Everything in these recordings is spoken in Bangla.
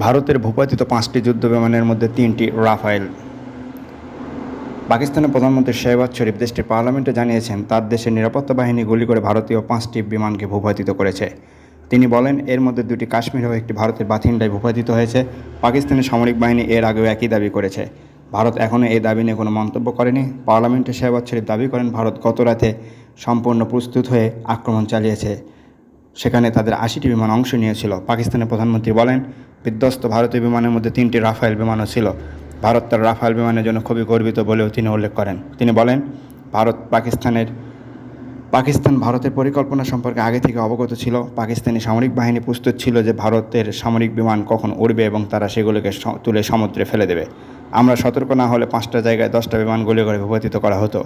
ভারতের ভূপাতিত পাঁচটি যুদ্ধ বিমানের মধ্যে তিনটি রাফায়েল। পাকিস্তানের প্রধানমন্ত্রী শেহবাজ শরীফ দেশটির পার্লামেন্টে জানিয়েছেন, তার দেশের নিরাপত্তা বাহিনী গুলি করে ভারতীয় পাঁচটি বিমানকে ভূপাতিত করেছে। তিনি বলেন, এর মধ্যে দুটি কাশ্মীর ও একটি ভারতের বাথিন্ডায় ভূপাতিত হয়েছে। পাকিস্তানের সামরিক বাহিনী এর আগেও একই দাবি করেছে। ভারত এখনও এই দাবি নিয়ে কোনো মন্তব্য করেনি। পার্লামেন্টে শেহবাজ শরীফ দাবি করেন, ভারত গত রাতে সম্পূর্ণ প্রস্তুত হয়ে আক্রমণ চালিয়েছে। সেখানে তাদের আশিটি বিমান অংশ নিয়েছিল। পাকিস্তানের প্রধানমন্ত্রী বলেন বিধ্বস্ত ভারতীয় বিমানের মধ্যে তিনটি রাফায়েল বিমানও ছিল। ভারত তার রাফায়েল বিমানের জন্য খুবই গর্বিত বলেও তিনি উল্লেখ করেন। তিনি বলেন, ভারত পাকিস্তানের, পাকিস্তান ভারতের পরিকল্পনা সম্পর্কে আগে থেকে অবগত ছিল। পাকিস্তানি সামরিক বাহিনী প্রস্তুত ছিল যে ভারতের সামরিক বিমান কখন উড়বে এবং তারা সেগুলোকে তুলে সমুদ্রে ফেলে দেবে। আমরা সতর্ক না হলে পাঁচটা জায়গায় দশটা বিমান গুলি করে ভূপাতিত করা হতো।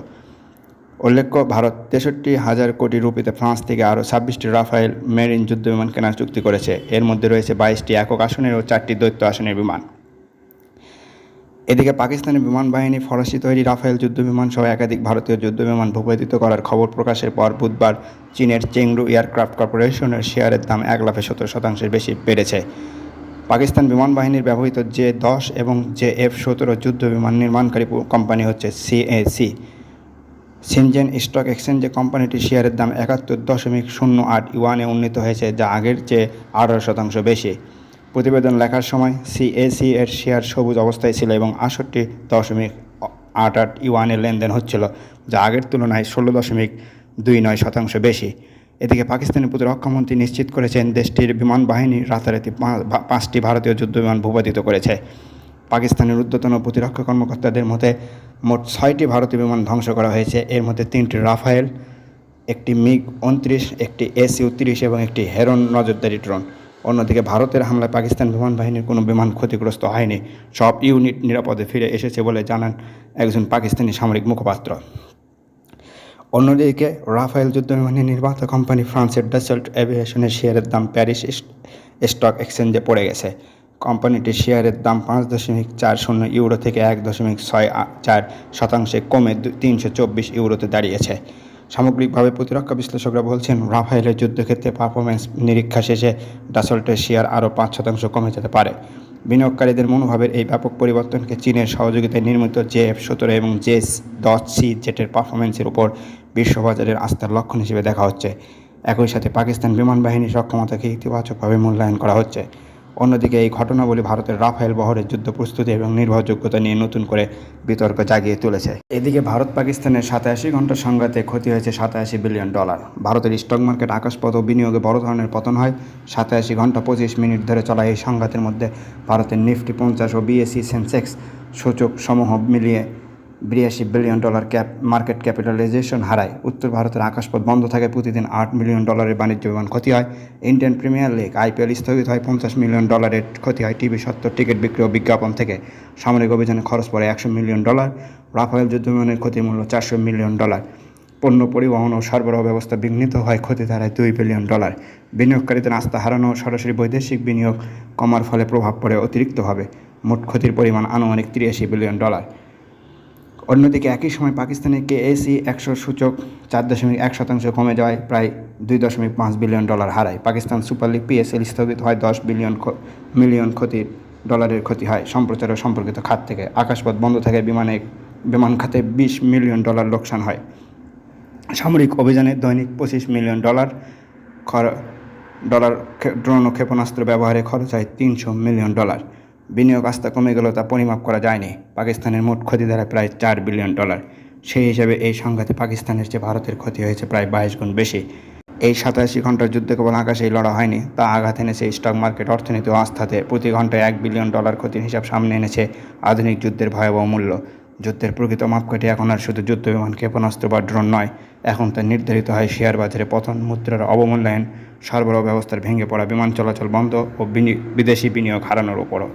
উল্লেখ্য, ভারত তেষট্টি হাজার কোটি রুপিতে ফ্রান্স থেকে আরও ছাব্বিশটি রাফায়েল মেরিন যুদ্ধবিমান কেনার চুক্তি করেছে। এর মধ্যে রয়েছে বাইশটি একক আসনের ও চারটি দৈত্য আসনের বিমান। এদিকে পাকিস্তানের বিমান বাহিনী ফরাসি তৈরি রাফায়েল যুদ্ধবিমান সহ একাধিক ভারতীয় যুদ্ধবিমান ভূপাতিত করার খবর প্রকাশের পর বুধবার চীনের চেংরু এয়ারক্রাফট কর্পোরেশনের শেয়ারের দাম এক লাফে সত্তর শতাংশের বেশি বেড়েছে। পাকিস্তান বিমান বাহিনীর ব্যবহৃত জে দশ এবং জে এফ সতেরো যুদ্ধ বিমান নির্মাণকারী কোম্পানি হচ্ছে সিএসি সিনজেন স্টক এক্সচেঞ্জে কোম্পানিটির শেয়ারের দাম একাত্তর দশমিক শূন্য আট ইউয়ানে উন্নীত হয়েছে, যা আগের চেয়ে আঠারো শতাংশ বেশি। প্রতিবেদন লেখার সময় সিএসি এর শেয়ার সবুজ অবস্থায় ছিল এবং আটষট্টি দশমিক আট আট ইউয়ানে লেনদেন হচ্ছিল, যা আগের তুলনায় ষোলো দশমিক দুই নয় শতাংশ বেশি। এদিকে পাকিস্তানের প্রতিরক্ষামন্ত্রী নিশ্চিত করেছেন, দেশটির বিমান বাহিনী রাতারাতি পাঁচটি ভারতীয় যুদ্ধবিমান ভূপাতিত করেছে। পাকিস্তানের ঊর্ধ্বতন প্রতিরক্ষা কর্মকর্তাদের মতে, মোট ছয়টি ভারতীয় বিমান ধ্বংস করা হয়েছে। এর মধ্যে তিনটি রাফায়েল, একটি মিগ উনত্রিশ একটি এসি উত্রিশ এবং একটি হেরন নজরদারি ড্রোন। অন্যদিকে ভারতের হামলায় পাকিস্তান বিমান বাহিনীর কোনো বিমান ক্ষতিগ্রস্ত হয়নি। সব ইউনিট নিরাপদে ফিরে এসেছে বলে জানান একজন পাকিস্তানি সামরিক মুখপাত্র। অন্যদিকে রাফায়েল যুদ্ধবিমানের নির্মাতা কোম্পানি ফ্রান্সের ডাসল্ট এভিয়েশনের শেয়ারের দাম প্যারিস স্টক এক্সচেঞ্জে পড়ে গেছে। কোম্পানিটির শেয়ারের দাম পাঁচ দশমিক চার শূন্য ইউরো থেকে এক দশমিক ছয় চার শতাংশে কমে তিনশো চব্বিশ ইউরোতে দাঁড়িয়েছে। সামগ্রিকভাবে প্রতিরক্ষা বিশ্লেষকরা বলছেন, রাফায়েলের যুদ্ধক্ষেত্রে পারফরমেন্স নিরীক্ষা শেষে ডাসল্টের শেয়ার আরও পাঁচ শতাংশ কমে যেতে পারে। বিনিয়োগকারীদের মনোভাবের এই ব্যাপক পরিবর্তনকে চীনের সহযোগিতায় নির্মিত জে এফ সতেরো এবং জে দশ সি জেটের পারফরমেন্সের উপর বিশ্ববাজারের আস্থার লক্ষণ হিসেবে দেখা হচ্ছে। একই সাথে পাকিস্তান বিমান বাহিনীর সক্ষমতাকে ইতিবাচকভাবে মূল্যায়ন করা হচ্ছে। অন্যদিকে এই ঘটনাবলী ভারতের রাফায়েল বহরের যুদ্ধ প্রস্তুতি এবং নির্ভরযোগ্যতা নিয়ে নতুন করে বিতর্ক জাগিয়ে তুলেছে। এদিকে ভারত পাকিস্তানের সাতাশি ঘণ্টা সংঘাতে ক্ষতি হয়েছে সাতাশি বিলিয়ন ডলার। ভারতের স্টক মার্কেট আকাশপথ ও বিনিয়োগে বড় ধরনের পতন হয়। সাতাশি ঘণ্টা পঁচিশ মিনিট ধরে চলা এই সংঘাতের মধ্যে ভারতের নিফটি পঞ্চাশ ও বিএসসি সেন্সেক্স সূচক সমূহ মিলিয়ে বিরাশি billion dollar cap, market capitalization হারায়। উত্তর ভারতের আকাশপথ বন্ধ থাকে প্রতিদিন আট মিলিয়ন ডলারের বাণিজ্য বিমান ক্ষতি হয়। ইন্ডিয়ান প্রিমিয়ার লিগ আইপিএল স্থগিত হয়, পঞ্চাশ মিলিয়ন ডলারের ক্ষতি হয় টিভি সত্তর টিকিট বিক্রি ও বিজ্ঞাপন থেকে। সামরিক অভিযানে খরচ পড়ে একশো মিলিয়ন ডলার, রাফায়েল যুদ্ধ বিমানের ক্ষতির মূল্য চারশো মিলিয়ন ডলার। পণ্য পরিবহন ও সরবরাহ ব্যবস্থা বিঘ্নিত হয়, ক্ষতি দাঁড়ায় দুই বিলিয়ন ডলার। বিনিয়োগকারীদের আস্থা হারানো সরাসরি বৈদেশিক বিনিয়োগ কমার ফলে প্রভাব পড়ে অতিরিক্তভাবে। মোট ক্ষতির পরিমাণ আনুমানিক তিরাশি বিলিয়ন ডলার। অন্যদিকে একই সময় পাকিস্তানের কেএসি একশো সূচক চার দশমিক এক শতাংশ কমে যাওয়ায় প্রায় দুই দশমিক পাঁচ বিলিয়ন ডলার হারায়। পাকিস্তান সুপার লিগ পিএসএল স্থগিত হয় দশ বিলিয়ন মিলিয়ন ক্ষতির ডলারের ক্ষতি হয়। সম্প্রচার ও সম্পর্কিত খাত থেকে আকাশপথ বন্ধ থাকে বিমানে, বিমান খাতে বিশ মিলিয়ন ডলার লোকসান হয়। সামরিক অভিযানে দৈনিক পঁচিশ মিলিয়ন ডলার খর- ডলার ড্রোন ও ক্ষেপণাস্ত্র ব্যবহারে খরচ হয় তিনশো মিলিয়ন ডলার। বিনিয়োগ আস্থা কমে গেলেও তা পরিমাপ করা যায়নি। পাকিস্তানের মোট ক্ষতি দাঁড়ায় প্রায় চার বিলিয়ন ডলার। সেই হিসাবে এই সংঘাতে পাকিস্তানের চেয়ে ভারতের ক্ষতি হয়েছে প্রায় বাইশ গুণ বেশি। এই সাতাশি ঘণ্টার যুদ্ধে কেবল আকাশেই লড়া হয়নি, তা আঘাত এনেছে স্টক মার্কেট অর্থনীতি ও আস্থাতে। প্রতি ঘন্টায় এক বিলিয়ন ডলার ক্ষতির হিসাব সামনে এনেছে আধুনিক যুদ্ধের ভয়াবহ মূল্য। যুদ্ধের প্রকৃত মাপকাঠি এখন আর শুধু যুদ্ধ বিমান ক্ষেপণাস্ত্র বা ড্রোন নয়, এখন তা নির্ধারিত হয় শেয়ার বাজারে পতন মুদ্রার অবমূল্যায়ন, সরবরাহ ব্যবস্থার ভেঙে পড়া বিমান চলাচল বন্ধ ও বিদেশি বিনিয়োগ হারানোর উপরও।